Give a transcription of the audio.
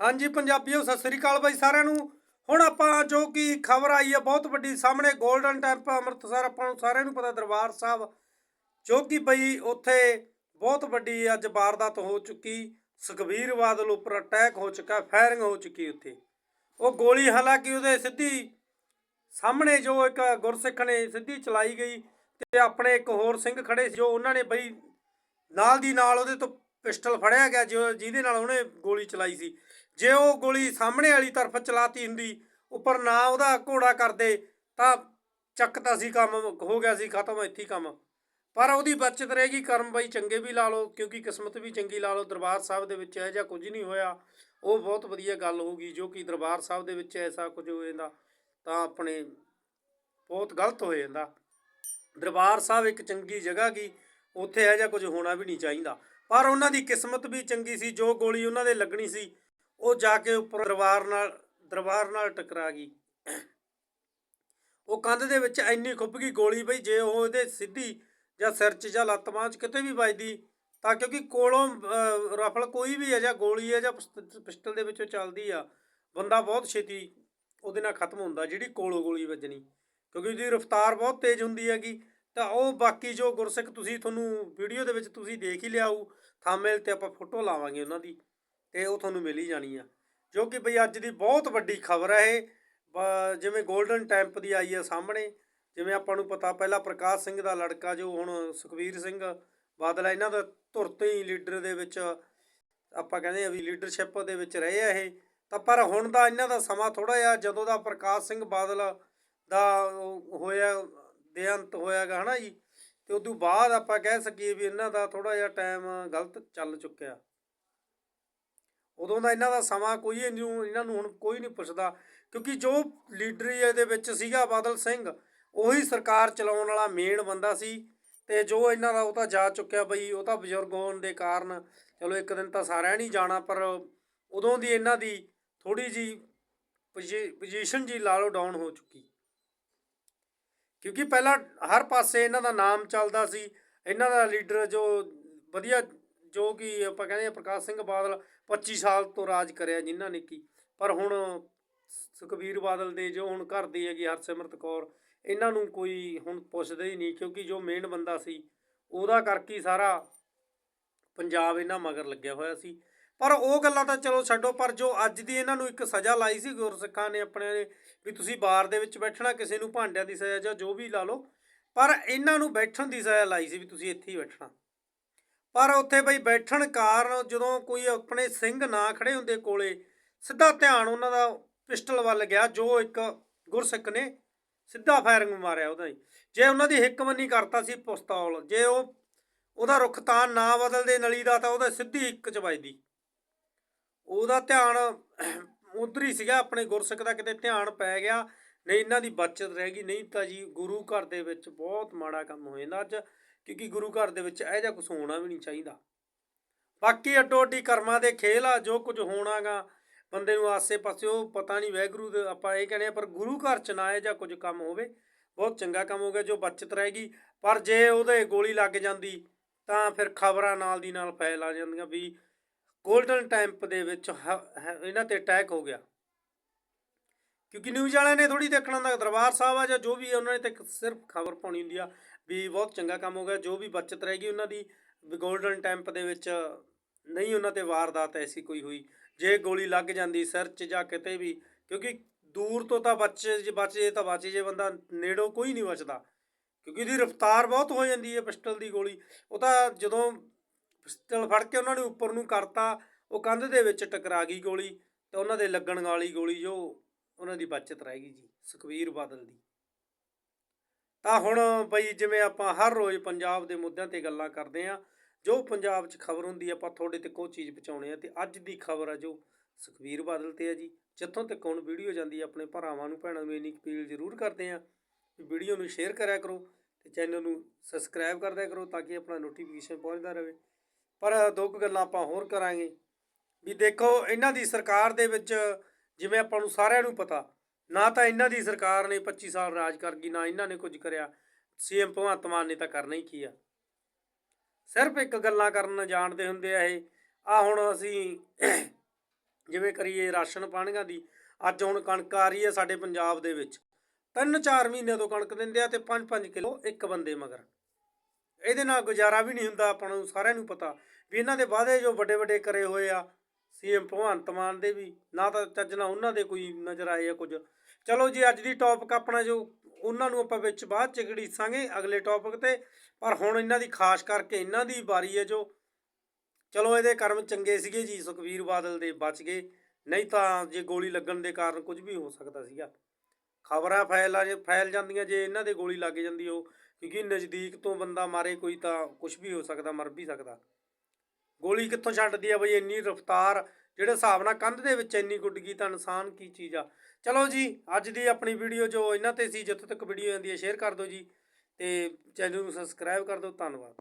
ਹਾਂਜੀ ਪੰਜਾਬੀਓ, ਸਤਿ ਸ੍ਰੀ ਅਕਾਲ ਬਾਈ ਸਾਰਿਆਂ ਨੂੰ। ਹੁਣ ਆਪਾਂ ਜੋ ਕਿ ਖਬਰ ਆਈ ਹੈ ਬਹੁਤ ਵੱਡੀ ਸਾਹਮਣੇ 골ਡਨ ਟੈਂਪਲ ਅੰਮ੍ਰਿਤਸਰ, ਆਪਾਂ ਨੂੰ ਸਾਰਿਆਂ ਨੂੰ ਪਤਾ ਦਰਬਾਰ ਸਾਹਿਬ, ਜੋ ਕਿ ਬਈ ਉੱਥੇ ਬਹੁਤ ਵੱਡੀ ਅੱਜ ਵਾਰਦਾਤ ਹੋ ਚੁੱਕੀ, ਸੁਖਬੀਰ ਬਾਦਲ ਉੱਪਰ ਅਟੈਕ ਹੋ ਚੁੱਕਾ ਫਾਇਰਿੰਗ ਹੋ ਚੁੱਕੀ ਉੱਥੇ। ਉਹ ਗੋਲੀ ਹਾਲਾਂਕਿ ਉਹਦੇ ਸਿੱਧੀ ਸਾਹਮਣੇ ਜੋ ਇੱਕ ਗੁਰਸਿੱਖ ਨੇ ਸਿੱਧੀ ਚਲਾਈ ਗਈ ਤੇ ਆਪਣੇ ਇੱਕ ਹੋਰ ਸਿੰਘ ਖੜੇ ਸੀ, ਜੋ ਉਹਨਾਂ ਨੇ ਬਈ ਨਾਲ ਦੀ ਨਾਲ ਉਹਦੇ ਤੋਂ ਪਿਸਟਲ ਫੜਿਆ ਗਿਆ ਜੋ ਜਿਹਦੇ ਨਾਲ ਉਹਨੇ ਗੋਲੀ ਚਲਾਈ ਸੀ। ਜੇ ਉਹ ਗੋਲੀ ਸਾਹਮਣੇ ਵਾਲੀ ਤਰਫ ਚਲਾਤੀ ਹੁੰਦੀ, ਉੱਪਰ ਨਾ ਉਹਦਾ ਘੋੜਾ ਕਰਦੇ, ਤਾਂ ਚੱਕ ਤਾਂ ਸੀ ਕੰਮ, ਹੋ ਗਿਆ ਸੀ, ਖਤਮ, ਇੱਥੇ ਕੰਮ। ਪਰ ਉਹਦੀ ਬਚਤ ਰਹੇਗੀ, ਕਰਮ ਬਾਈ ਚੰਗੇ ਵੀ ਲਾ ਲਓ, ਕਿਉਂਕਿ ਕਿਸਮਤ ਵੀ ਚੰਗੀ ਲਾ ਲਓ। ਦਰਬਾਰ ਸਾਹਿਬ ਦੇ ਵਿੱਚ ਇਹ ਜਿਹਾ ਕੁਝ ਨਹੀਂ ਹੋਇਆ। ਉਹ ਬਹੁਤ ਵਧੀਆ ਗੱਲ ਹੋਊਗੀ ਜੋ ਕਿ ਦਰਬਾਰ ਸਾਹਿਬ ਦੇ ਵਿੱਚ ਐਸਾ ਕੁਝ ਹੋ ਜਾਂਦਾ, ਤਾਂ ਆਪਣੇ ਬਹੁਤ ਗਲਤ ਹੋ ਜਾਂਦਾ। ਦਰਬਾਰ ਸਾਹਿਬ ਇੱਕ ਚੰਗੀ ਜਗ੍ਹਾ ਕੀ ਉੱਥੇ ਇਹ ਜਿਹਾ ਕੁਝ ਹੋਣਾ ਵੀ ਨਹੀਂ ਚਾਹੀਦਾ। ਪਰ ਉਹਨਾਂ ਦੀ ਕਿਸਮਤ ਵੀ ਚੰਗੀ ਸੀ, ਜੋ ਗੋਲੀ ਉਹਨਾਂ ਦੇ ਲੱਗਣੀ ਸੀ, ਉਹ ਜਾ ਕੇ ਉੱਪਰ ਦਰਬਾਰ ਨਾਲ ਦਰਬਾਰ ਨਾਲ ਟਕਰਾ ਗਈ। ਉਹ ਕੰਧ ਦੇ ਵਿੱਚ ਇੰਨੀ ਖੁੱਭ ਗਈ ਗੋਲੀ ਬਈ, ਜੇ ਉਹ ਇਹਦੇ ਸਿੱਧੀ ਜਾਂ ਸਿਰ 'ਚ ਜਾਂ ਲੱਤ ਬਾਂਹ 'ਚ ਕਿਤੇ ਵੀ ਵੱਜਦੀ, ਤਾਂ ਕਿਉਂਕਿ ਕੋਲੋਂ ਰਫਲ ਕੋਈ ਵੀ ਹੈ ਜਾਂ ਗੋਲੀ ਹੈ ਜਾਂ ਪਿਸਤ- ਪਿਸਟਲ ਦੇ ਵਿੱਚੋਂ ਚੱਲਦੀ ਆ, ਬੰਦਾ ਬਹੁਤ ਛੇਤੀ ਉਹਦੇ ਨਾਲ ਖਤਮ ਹੁੰਦਾ, ਜਿਹੜੀ ਕੋਲੋਂ ਗੋਲੀ ਵੱਜਣੀ। ਕਿਉਂਕਿ ਉਹਦੀ ਰਫ਼ਤਾਰ ਬਹੁਤ ਤੇਜ਼ ਹੁੰਦੀ ਹੈਗੀ ਤਾਂ ਉਹ ਬਾਕੀ ਜੋ ਗੁਰਸਿੱਖ ਤੁਸੀਂ ਤੁਹਾਨੂੰ ਵੀਡੀਓ ਦੇ ਵਿੱਚ ਤੁਸੀਂ ਦੇਖ ਹੀ ਲਿਆਓ ਥੰਬਨੇਲ ਤੇ ਆਪਾਂ ਫੋਟੋ ਲਾਵਾਂਗੇ ਉਹਨਾਂ ਦੀ ਤੇ ਉਹ ਤੁਹਾਨੂੰ ਮਿਲ ਹੀ ਜਾਣੀ ਆ। ਜੋ ਕਿ ਬਈ ਅੱਜ ਦੀ ਬਹੁਤ ਵੱਡੀ ਖਬਰ ਹੈ ਇਹ, ਬ- ਜਿਵੇਂ 골ਡਨ ਟੈਂਪ ਦੀ ਆਈ ਹੈ ਸਾਹਮਣੇ, ਜਿਵੇਂ ਆਪਾਂ ਨੂੰ ਪਤਾ ਪਹਿਲਾਂ ਪ੍ਰਕਾਸ਼ ਸਿੰਘ ਦਾ ਲੜਕਾ ਜੋ ਹੁਣ ਸੁਖਵੀਰ ਸਿੰਘ ਬਾਦਲ ਹੈ ਇਹਨਾਂ ਦਾ ਧੁਰ ਤੋਂ ਹੀ ਲੀਡਰ ਦੇ ਵਿੱਚ ਆਪਾਂ ਕਹਿੰਦੇ ਆ ਵੀ ਲੀਡਰਸ਼ਿਪ ਦੇ ਵਿੱਚ ਰਹੇ ਆ ਇਹ। ਤਾਂ ਪਰ ਹੁਣ ਦਾ ਇਹਨਾਂ ਦਾ ਸਮਾਂ ਥੋੜਾ ਜਿਹਾ, ਜਦੋਂ ਦਾ ਪ੍ਰਕਾਸ਼ ਸਿੰਘ ਬਾਦਲ ਦਾ ਹੋਇਆ ਹੋਇਆ ਦੇਹਾਂਤ ਹੋਇਆਗਾ, ਹਨਾ ਜੀ? ਤੇ ਉਦੋਂ ਬਾਅਦ ਆਪਾਂ ਕਹਿ ਸਕੀਏ ਵੀ ਇਹਨਾਂ ਦਾ ਥੋੜਾ ਜਿਹਾ ਟਾਈਮ ਗਲਤ ਚੱਲ ਚੁੱਕਿਆ। ਉਦੋਂ ਦਾ ਇਹਨਾਂ ਦਾ ਸਮਾਂ ਕੋਈ ਇਹਨੂੰ ਇਹਨਾਂ ਨੂੰ ਹੁਣ ਕੋਈ ਨਹੀਂ ਪੁੱਛਦਾ, ਕਿਉਂਕਿ ਜੋ ਲੀਡਰੀ ਇਹਦੇ ਵਿੱਚ ਸੀਗਾ, ਬਾਦਲ ਸਿੰਘ, ਉਹੀ ਸਰਕਾਰ ਚਲਾਉਣ ਵਾਲਾ ਮੇਨ ਬੰਦਾ ਸੀ ਤੇ ਜੋ ਇਹਨਾਂ ਦਾ ਉਹ ਤਾਂ ਜਾ ਚੁੱਕਿਆ ਬਈ, ਉਹ ਤਾਂ ਬਜ਼ੁਰਗ ਹੋਣ ਦੇ ਕਾਰਨ, ਚਲੋ ਇੱਕ ਦਿਨ ਤਾਂ ਸਾਰਿਆਂ ਨਹੀਂ ਜਾਣਾ, ਪਰ ਉਦੋਂ ਦੀ ਇਹਨਾਂ ਦੀ ਥੋੜੀ ਜੀ ਪੋਜੀਸ਼ਨ ਜੀ ਲਾ ਲਓ ਡਾਊਨ ਹੋ ਚੁੱਕੀ। ਕਿਉਂਕਿ ਪਹਿਲਾਂ ਹਰ ਪਾਸੇ ਇਹਨਾਂ ਦਾ ਨਾਮ ਚੱਲਦਾ ਸੀ, ਇਹਨਾਂ ਦਾ ਲੀਡਰ ਜੋ ਵਧੀਆ, ਜੋ ਕਿ ਆਪਾਂ ਕਹਿੰਦੇ ਆ ਪ੍ਰਕਾਸ਼ ਸਿੰਘ ਬਾਦਲ 25 ਸਾਲ ਤੋਂ ਰਾਜ ਕਰਿਆ ਜਿਨ੍ਹਾਂ ਨੇ ਕੀ, ਪਰ ਹੁਣ ਸੁਖਬੀਰ ਬਾਦਲ ਦੇ ਜੋ ਹੁਣ ਘਰ ਦੀ ਹੈਗੀ ਹਰਸਿਮਰਤ ਕੌਰ, ਇਹਨਾਂ ਨੂੰ ਕੋਈ ਹੁਣ ਪੁੱਛਦਾ ਹੀ ਨਹੀਂ ਕਿਉਂਕਿ ਜੋ ਮੇਨ ਬੰਦਾ ਸੀ, ਉਹਦਾ ਕਰਕੇ ਸਾਰਾ ਪੰਜਾਬ ਇਹਨਾਂ ਮਗਰ ਲੱਗਿਆ ਹੋਇਆ ਸੀ। ਪਰ ਉਹ ਗੱਲਾਂ ਤਾਂ ਚਲੋ ਛੱਡੋ, ਪਰ ਜੋ ਅੱਜ ਦੀ ਇਹਨਾਂ ਨੂੰ ਇੱਕ ਸਜ਼ਾ ਲਾਈ ਸੀ ਗੁਰਸਿੱਖਾਂ ਨੇ ਆਪਣੇ ਵੀ ਤੁਸੀਂ ਬਾਰ ਦੇ ਵਿੱਚ ਬੈਠਣਾ, ਕਿਸੇ ਨੂੰ ਭਾਂਡਿਆਂ ਦੀ ਸਜ਼ਾ ਜਾਂ ਜੋ ਵੀ ਲਾ ਲਓ, ਪਰ ਇਹਨਾਂ ਨੂੰ ਬੈਠਣ ਦੀ ਸਜ਼ਾ ਲਾਈ ਸੀ ਵੀ ਤੁਸੀਂ ਇੱਥੇ ਹੀ ਬੈਠਣਾ। ਪਰ ਉੱਥੇ ਬਈ ਬੈਠਣ ਕਾਰਨ ਜਦੋਂ ਕੋਈ ਆਪਣੇ ਸਿੰਘ ਨਾ ਖੜੇ ਹੁੰਦੇ ਕੋਲੇ, ਸਿੱਧਾ ਧਿਆਨ ਉਹਨਾਂ ਦਾ ਪਿਸਟਲ ਵੱਲ ਗਿਆ, ਜੋ ਇੱਕ ਗੁਰਸਿੱਖ ਨੇ ਸਿੱਧਾ ਫਾਇਰਿੰਗ ਮਾਰਿਆ ਉਹਦਾ ਜੇ ਉਹਨਾਂ ਦੀ ਹਿੱਕਮਨੀ ਕਰਤਾ ਸੀ ਪਿਸਤੌਲ, ਜੇ ਉਹ ਉਹਦਾ ਰੁਖ ਤਾਂ ਨਾ ਬਦਲਦੇ, ਨਲੀ ਦਾ ਤਾਂ ਉਹਦੇ ਸਿੱਧੀ ਇੱਕ ਚ ਵੱਜਦੀ। ਉਹਦਾ ਧਿਆਨ ਉਧਰ ਹੀ ਸੀਗਾ, ਆਪਣੇ ਗੁਰਸਿੱਖ ਦਾ ਕਿਤੇ ਧਿਆਨ ਪੈ ਗਿਆ, ਨਹੀਂ ਇਹਨਾਂ ਦੀ ਬਚਤ ਰਹਿ ਗਈ, ਨਹੀਂ ਤਾਂ ਜੀ ਗੁਰੂ ਘਰ ਦੇ ਵਿੱਚ ਬਹੁਤ ਮਾੜਾ ਕੰਮ ਹੋ ਜਾਂਦਾ ਅੱਜ, ਕਿਉਂਕਿ ਗੁਰੂ ਘਰ ਦੇ ਵਿੱਚ ਇਹ ਜਿਹਾ ਕੁਝ ਹੋਣਾ ਵੀ ਨਹੀਂ ਚਾਹੀਦਾ। ਬਾਕੀ ਅੱਡੋ ਅੱਡੀ ਕਰਮਾਂ ਦੇ ਖੇਲ ਆ, ਜੋ ਕੁਝ ਹੋਣਾਗਾ, ਬੰਦੇ ਨੂੰ ਆਸੇ ਪਾਸੇ, ਉਹ ਪਤਾ ਨਹੀਂ ਵੈਗਰੂ ਦੇ, ਆਪਾਂ ਇਹ ਕਹਿੰਦੇ ਆ, ਪਰ ਗੁਰੂ ਘਰ ਚ ਨਾ ਇਹ ਜਾਂ ਕੁਝ ਕੰਮ ਹੋਵੇ, ਬਹੁਤ ਚੰਗਾ ਕੰਮ ਹੋ ਗਿਆ, ਜੋ ਬਚਤ ਰਹੇਗੀ ਪਰ ਜੇ ਉਹਦੇ ਗੋਲੀ ਲੱਗ ਜਾਂਦੀ, ਤਾਂ ਫਿਰ ਖਬਰਾਂ ਨਾਲ ਦੀ ਨਾਲ ਫੈਲ ਆ ਜਾਂਦੀਆਂ ਵੀ ਗੋਲਡਨ ਟੈਂਪ ਦੇ ਵਿੱਚ ਇਹਨਾਂ ਤੇ ਅਟੈਕ ਹੋ ਗਿਆ। ਕਿਉਂਕਿ ਨਿਊਜ਼ ਵਾਲਿਆਂ ਨੇ ਥੋੜੀ ਦੇਖਣਾ ਹੁੰਦਾ, ਦਰਬਾਰ ਸਾਹਿਬ ਆ ਜਾਂ ਜੋ ਵੀ ਉਹਨਾਂ ਨੇ ਤਾਂ ਸਿਰਫ ਖਬਰ ਪਾਉਣੀ ਹੁੰਦੀ ਆ ਵੀ ਬਹੁਤ ਚੰਗਾ ਕੰਮ ਹੋ ਗਿਆ, ਜੋ ਵੀ ਬਚਤ ਗਈ ਉਹਨਾਂ ਦੀ ਗੋਲਡਨ ਟੈਂਪ ਦੇ ਵਿੱਚ ਨਹੀਂ ਉਹਨਾਂ ਤੇ ਵਾਰਦਾਤ ਐਸੀ ਕੋਈ ਹੋਈ। ਜੇ ਗੋਲੀ ਲੱਗ ਜਾਂਦੀ, ਸਿਰ 'ਚ ਜਾਂ ਕਿਤੇ ਵੀ, ਕਿਉਂਕਿ ਦੂਰ ਤੋਂ ਤਾਂ ਬੱਚੇ, ਜੇ ਬਚੇ ਤਾਂ ਬਚੇ ਜੇ, ਬੰਦਾ ਨੇੜੋਂ ਕੋਈ ਨਹੀਂ ਬਚਦਾ। ਕਿਉਂਕਿ ਉਹਦੀ ਰਫ਼ਤਾਰ ਬਹੁਤ ਹੋ ਜਾਂਦੀ ਹੈ ਪਿਸਟਲ ਦੀ ਗੋਲੀ। ਉਹ ਤਾਂ ਜਦੋਂ ਪਿਸਤਲ ਫੜ ਕੇ ਉਹਨਾਂ ਨੇ ਉੱਪਰ ਨੂੰ ਕਰਤਾ, ਉਹ ਕੰਧ ਦੇ ਵਿੱਚ ਟਕਰਾ ਗਈ ਗੋਲੀ ਤੇ ਉਹਨਾਂ ਦੇ ਲੱਗਣ ਵਾਲੀ ਗੋਲੀ ਜੋ ਉਹਨਾਂ ਦੀ ਬਚਤ ਰਹਿ ਗਈ ਜੀ ਸੁਖਵੀਰ ਬਾਦਲ ਦੀ। ਤਾਂ ਹੁਣ ਬਈ ਜਿਵੇਂ ਆਪਾਂ ਹਰ ਰੋਜ਼ ਪੰਜਾਬ ਦੇ ਮੁੱਦਿਆਂ ਤੇ ਗੱਲਾਂ ਕਰਦੇ ਆ ਜੋ ਪੰਜਾਬ 'ਚ ਖਬਰ ਹੁੰਦੀ ਆਪਾਂ ਤੁਹਾਡੇ ਤੱਕ ਉਹ ਚੀਜ਼ ਪਹੁੰਚਾਉਣੇ ਆ ਤੇ ਅੱਜ ਦੀ ਖਬਰ ਆ ਜੋ ਸੁਖਵੀਰ ਬਾਦਲ ਤੇ ਆ ਜੀ। ਜਿੱਥੋਂ ਤੱਕ ਹੁਣ ਵੀਡੀਓ ਜਾਂਦੀ ਆਪਣੇ ਭਰਾਵਾਂ ਨੂੰ, ਭੈਣਾਂ ਨੂੰ ਇੰਨੀ ਅਪੀਲ ਜ਼ਰੂਰ ਕਰਦੇ ਆ ਵੀਡੀਓ ਨੂੰ ਸ਼ੇਅਰ ਕਰਿਆ ਕਰੋ ਤੇ ਚੈਨਲ ਨੂੰ ਸਬਸਕ੍ਰਾਈਬ ਕਰਦਿਆ ਕਰੋ ਤਾਂ ਕਿ ਆਪਣਾ ਨੋਟੀਫਿਕੇਸ਼ਨ ਪਹੁੰਚਦਾ ਰਹੇ। ਪਰ ਦੋ ਕੁ ਗੱਲਾਂ ਆਪਾਂ ਹੋਰ ਕਰਾਂਗੇ। ਵੀ ਦੇਖੋ, ਇਹਨਾਂ ਦੀ ਸਰਕਾਰ ਦੇ ਵਿੱਚ ਜਿਵੇਂ ਆਪਾਂ ਨੂੰ ਸਾਰਿਆਂ ਨੂੰ ਪਤਾ, ਨਾ ਤਾਂ ਇਹਨਾਂ ਦੀ ਸਰਕਾਰ ਨੇ 25 ਸਾਲ ਰਾਜ ਕਰ ਗਈ, ਨਾ ਇਹਨਾਂ ਨੇ ਕੁਝ ਕਰਿਆ। ਸੀਐਮ ਭਗਵੰਤ ਮਾਨ ਨੇ ਤਾਂ ਕਰਨਾ ਹੀ ਕੀ ਆ। ਸਿਰਫ ਇੱਕ ਗੱਲਾਂ ਕਰਨ ਜਾਣਦੇ ਹੁੰਦੇ ਆ ਇਹ। ਆ ਹੁਣ ਅਸੀਂ ਜਿਵੇਂ ਕਰੀਏ ਰਾਸ਼ਨ ਪਾਣੀਆਂ ਦੀ, ਅੱਜ ਹੁਣ ਕਣਕ ਆ ਰਹੀ ਹੈ ਸਾਡੇ ਪੰਜਾਬ ਦੇ ਵਿੱਚ। ਤਿੰਨ ਚਾਰ ਮਹੀਨੇ ਤੋਂ ਕਣਕ ਦਿੰਦੇ ਆ ਤੇ 5-5 ਕਿਲੋ ਇੱਕ ਬੰਦੇ ਮਗਰ। ਇਹਦੇ ਨਾਲ ਗੁਜ਼ਾਰਾ ਵੀ ਨਹੀਂ ਹੁੰਦਾ ਆਪਾਂ ਨੂੰ, ਸਾਰਿਆਂ ਨੂੰ ਪਤਾ ਵੀ ਇਹਨਾਂ ਦੇ ਵਾਅਦੇ ਜੋ ਵੱਡੇ ਵੱਡੇ ਕਰੇ ਹੋਏ ਆ, ਸੀਐਮ ਭਗਵੰਤ ਮਾਨ ਦੇ ਵੀ, ਨਾ ਤਾਂ ਚੱਜ ਨਾਲ ਉਹਨਾਂ ਦੇ ਕੋਈ ਨਜ਼ਰ ਆਏ ਆ ਕੁਝ। ਚਲੋ ਜੀ, ਅੱਜ ਦੀ ਟੌਪਿਕ ਆਪਣਾ ਜੋ ਉਹਨਾਂ ਨੂੰ ਆਪਾਂ ਵਿੱਚ ਬਾਅਦ ਚ ਘੜੀਸਾਂਗੇ ਅਗਲੇ ਟੌਪਿਕ ਤੇ, ਪਰ ਹੁਣ ਇਹਨਾਂ ਦੀ ਖਾਸ ਕਰਕੇ ਇਹਨਾਂ ਦੀ ਵਾਰੀ ਹੈ ਜੋ। ਚਲੋ, ਇਹਦੇ ਕਰਮ ਚੰਗੇ ਸੀਗੇ ਜੀ, ਸੁਖਵੀਰ ਬਾਦਲ ਦੇ ਬਚ ਗਏ। ਨਹੀਂ ਤਾਂ ਜੇ ਗੋਲੀ ਲੱਗਣ ਦੇ ਕਾਰਨ ਕੁਝ ਵੀ ਹੋ ਸਕਦਾ ਸੀਗਾ। ਖਬਰਾਂ ਫੈਲ ਆ ਜੇ, ਫੈਲ ਜਾਂਦੀਆਂ ਜੇ ਇਹਨਾਂ ਦੇ ਗੋਲੀ ਲੱਗ ਜਾਂਦੀ, ਉਹ ਕਿਉਂਕਿ ਨਜ਼ਦੀਕ ਤੋਂ ਬੰਦਾ ਮਾਰੇ ਕੋਈ ਤਾਂ ਕੁਝ ਵੀ ਹੋ ਸਕਦਾ, ਮਰ ਵੀ ਸਕਦਾ। ਗੋਲੀ ਕਿੱਥੋਂ ਛੱਡਦੀ ਆ ਬਈ? ਇੰਨੀ ਰਫ਼ਤਾਰ, ਜਿਹੜੇ ਹਿਸਾਬ ਨਾਲ ਕੰਧ ਦੇ ਵਿੱਚ ਇੰਨੀ ਗੁੱਡ ਗਈ ਤਾਂ ਇਨਸਾਨ ਕੀ ਚੀਜ਼ ਆ। ਚਲੋ ਜੀ, ਅੱਜ ਦੀ ਆਪਣੀ ਵੀਡੀਓ ਜੋ ਇਹਨਾਂ ਤੇ ਸੀ, ਜਿੱਥੋਂ ਤੱਕ ਵੀਡੀਓ ਆਉਂਦੀ ਹੈ ਸ਼ੇਅਰ ਕਰ ਦਿਓ ਜੀ ਤੇ ਚੈਨਲ ਨੂੰ ਸਬਸਕ੍ਰਾਈਬ ਕਰ ਦਿਓ। ਧੰਨਵਾਦ।